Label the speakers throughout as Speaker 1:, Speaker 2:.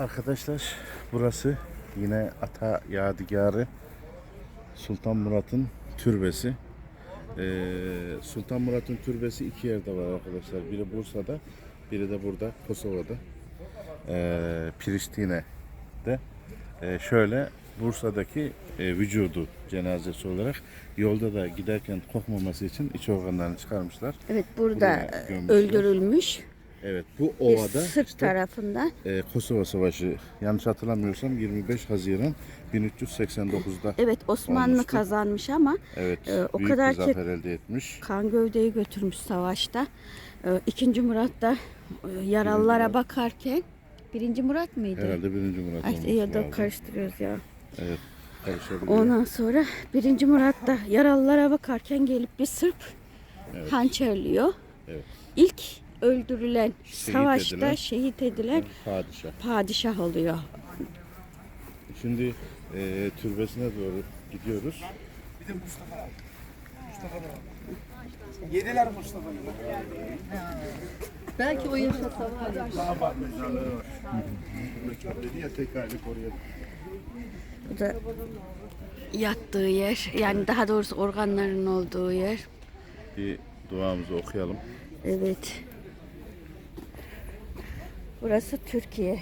Speaker 1: arkadaşlar burası yine Ata Yadigarı Sultan Murat'ın türbesi. Ee, Sultan Murat'ın türbesi iki yerde var arkadaşlar. Biri Bursa'da, biri de burada Kosova'da. Ee, Priştine'de. Ee, şöyle Bursa'daki e, vücudu cenazesi olarak yolda da giderken kokmaması için iç organlarını çıkarmışlar.
Speaker 2: Evet burada
Speaker 1: Buraya gömmüşler.
Speaker 2: öldürülmüş
Speaker 1: Evet bu ovada
Speaker 2: Sırp
Speaker 1: işte,
Speaker 2: tarafından.
Speaker 1: e, Kosova Savaşı yanlış hatırlamıyorsam 25 Haziran 1389'da
Speaker 2: Evet Osmanlı
Speaker 1: olmuştu.
Speaker 2: kazanmış ama
Speaker 1: evet
Speaker 2: e, o
Speaker 1: büyük
Speaker 2: kadar
Speaker 1: bir
Speaker 2: ki-
Speaker 1: zafer elde etmiş.
Speaker 2: kan gövdeyi götürmüş savaşta. E, İkinci Murat da e, yaralılara bakarken Birinci Murat mıydı?
Speaker 1: Herhalde birinci Murat
Speaker 2: Ay, ya da karıştırıyoruz ya.
Speaker 1: Evet.
Speaker 2: Ondan sonra birinci Murat da yaralılara bakarken gelip bir Sırp
Speaker 1: Evet.
Speaker 2: hançerliyor.
Speaker 1: Evet.
Speaker 2: İlk öldürülen
Speaker 1: Şehit
Speaker 2: savaşta
Speaker 1: edilen-
Speaker 2: şehit edilen
Speaker 1: Padişah.
Speaker 2: padişah oluyor.
Speaker 1: Şimdi e, türbesine doğru gidiyoruz.
Speaker 3: Yediler Mustafa'yı.
Speaker 4: Belki o yaşasa var ya.
Speaker 1: Dedi ya tek aylık oraya.
Speaker 2: Bu da yattığı yer. Yani daha doğrusu organların olduğu yer.
Speaker 1: Bir duamızı okuyalım.
Speaker 2: Evet. Burası Türkiye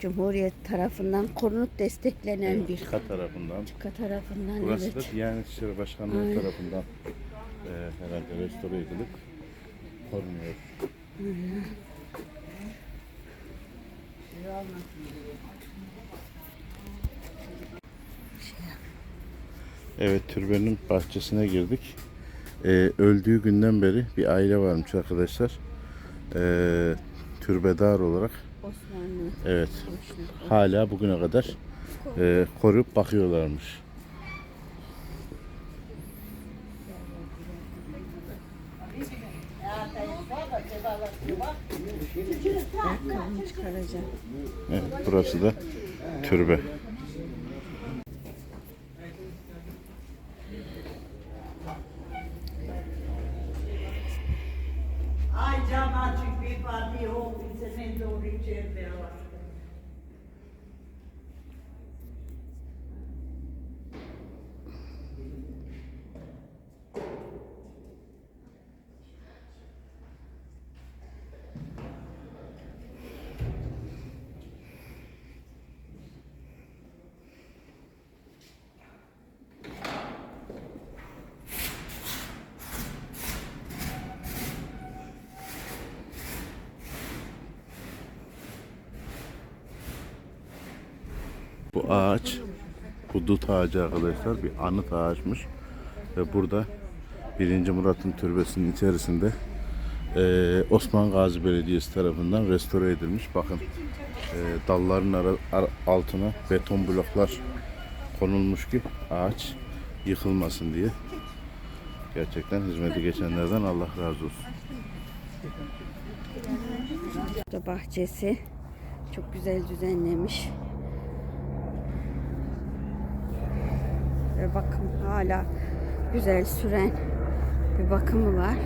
Speaker 2: Cumhuriyet tarafından korunup desteklenen bir
Speaker 1: Kat tarafından.
Speaker 2: Türkiye tarafından
Speaker 1: Burası
Speaker 2: evet.
Speaker 1: da Diyanet İşleri Başkanlığı tarafından e, herhalde restore edilip korunuyor. Evet türbenin bahçesine girdik. E, öldüğü günden beri bir aile varmış arkadaşlar. E, türbedar olarak.
Speaker 2: Osmanlı.
Speaker 1: Evet. Hala bugüne kadar e, koruyup bakıyorlarmış. Evet, burası da türbe. Bu ağaç, bu dut ağacı arkadaşlar bir anıt ağaçmış. Ve burada 1. Murat'ın türbesinin içerisinde eee, Osman Gazi Belediyesi tarafından restore edilmiş. Bakın eee, dalların ara- ara- altına beton bloklar konulmuş ki ağaç yıkılmasın diye. Gerçekten hizmeti geçenlerden Allah razı olsun.
Speaker 2: Burada bahçesi çok güzel düzenlemiş. Bakım hala güzel süren bir bakımı var.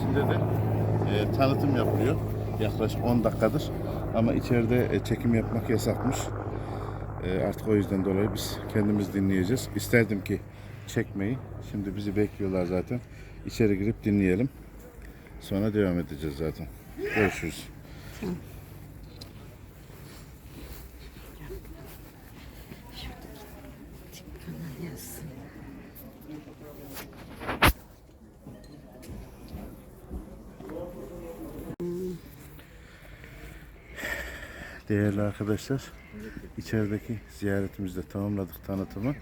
Speaker 1: İçinde de e, tanıtım yapılıyor. Yaklaşık 10 dakikadır. Ama içeride e, çekim yapmak yasakmış. E, artık o yüzden dolayı biz kendimiz dinleyeceğiz. İsterdim ki çekmeyi. Şimdi bizi bekliyorlar zaten. İçeri girip dinleyelim. Sonra devam edeceğiz zaten. Görüşürüz.
Speaker 2: Kanal
Speaker 1: Değerli arkadaşlar, içerideki ziyaretimizi de tamamladık tanıtımı.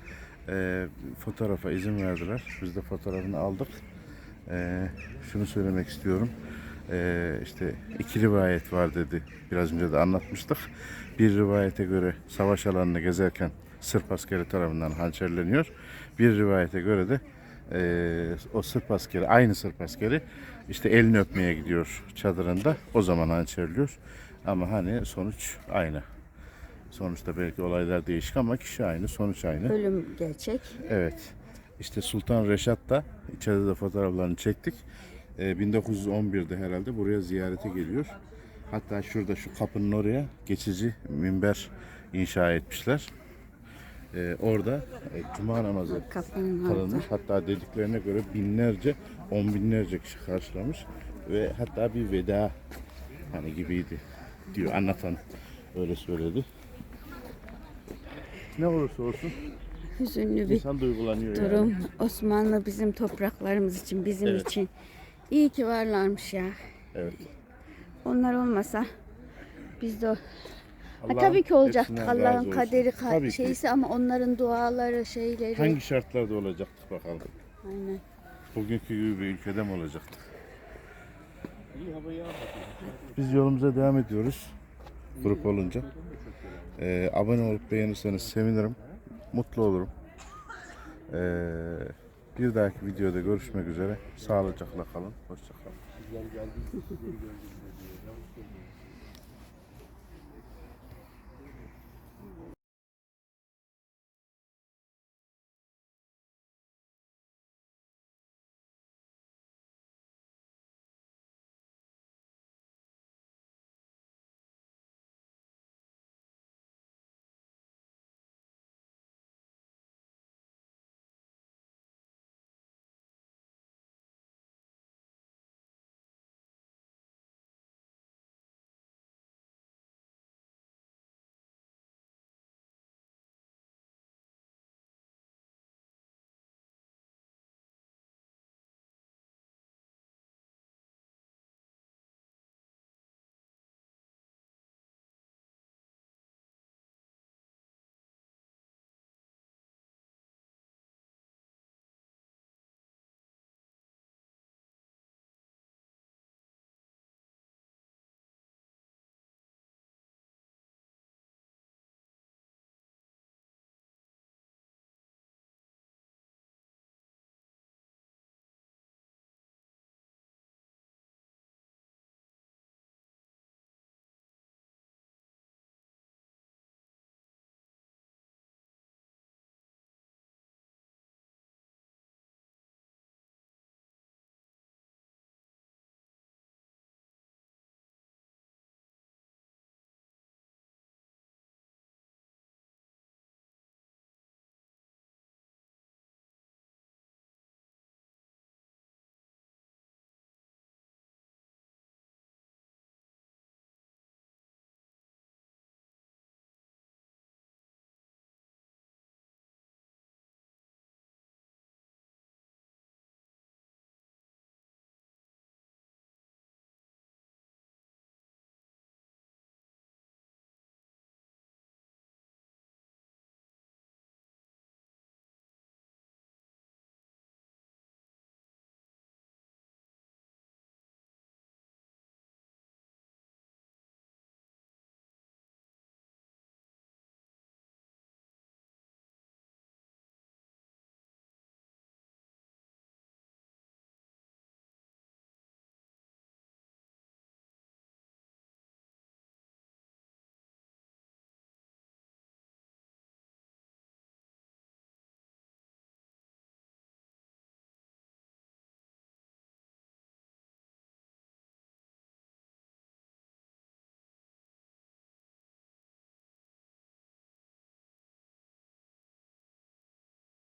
Speaker 1: Ee, fotoğrafa izin verdiler. Biz de fotoğrafını aldık. Ee, şunu söylemek istiyorum. Ee, işte iki rivayet var dedi. Biraz önce de anlatmıştık. Bir rivayete göre savaş alanını gezerken Sırp askeri tarafından hançerleniyor. Bir rivayete göre de Ee, o Sırp askeri, aynı Sırp askeri işte elini öpmeye gidiyor çadırında. O zaman hançerliyor. Ama hani sonuç aynı. Sonuçta belki olaylar değişik ama kişi aynı, sonuç aynı.
Speaker 2: Ölüm gerçek.
Speaker 1: Evet. İşte Sultan Reşat da içeride de fotoğraflarını çektik. Ee, 1911'de herhalde buraya ziyarete geliyor. Hatta şurada şu kapının oraya geçici minber inşa etmişler. Ee, orada e, cuma namazı
Speaker 2: Kapının
Speaker 1: kılınmış. Hatta dediklerine göre binlerce, on binlerce kişi karşılamış ve hatta bir veda hani gibiydi diyor anlatan öyle söyledi. Ne olursa olsun
Speaker 2: Hüzünlü bir
Speaker 1: insan duygulanıyor yani.
Speaker 2: durum. Osmanlı bizim topraklarımız için, bizim
Speaker 1: Evet.
Speaker 2: için. İyi ki varlarmış ya.
Speaker 1: Evet.
Speaker 2: Onlar olmasa biz de Ha, tabii ki olacaktık. Allah'ın kaderi ka-
Speaker 1: Tabii ki.
Speaker 2: şeysi ama onların duaları, şeyleri.
Speaker 1: Hangi şartlarda olacaktık bakalım.
Speaker 2: Aynen.
Speaker 1: Bugünkü gibi bir ülkede mi olacaktık? Biz yolumuza devam ediyoruz. Grup olunca. Ee, abone olup beğenirseniz sevinirim. Mutlu olurum. Ee, bir dahaki videoda görüşmek üzere. Sağlıcakla kalın. Hoşçakalın.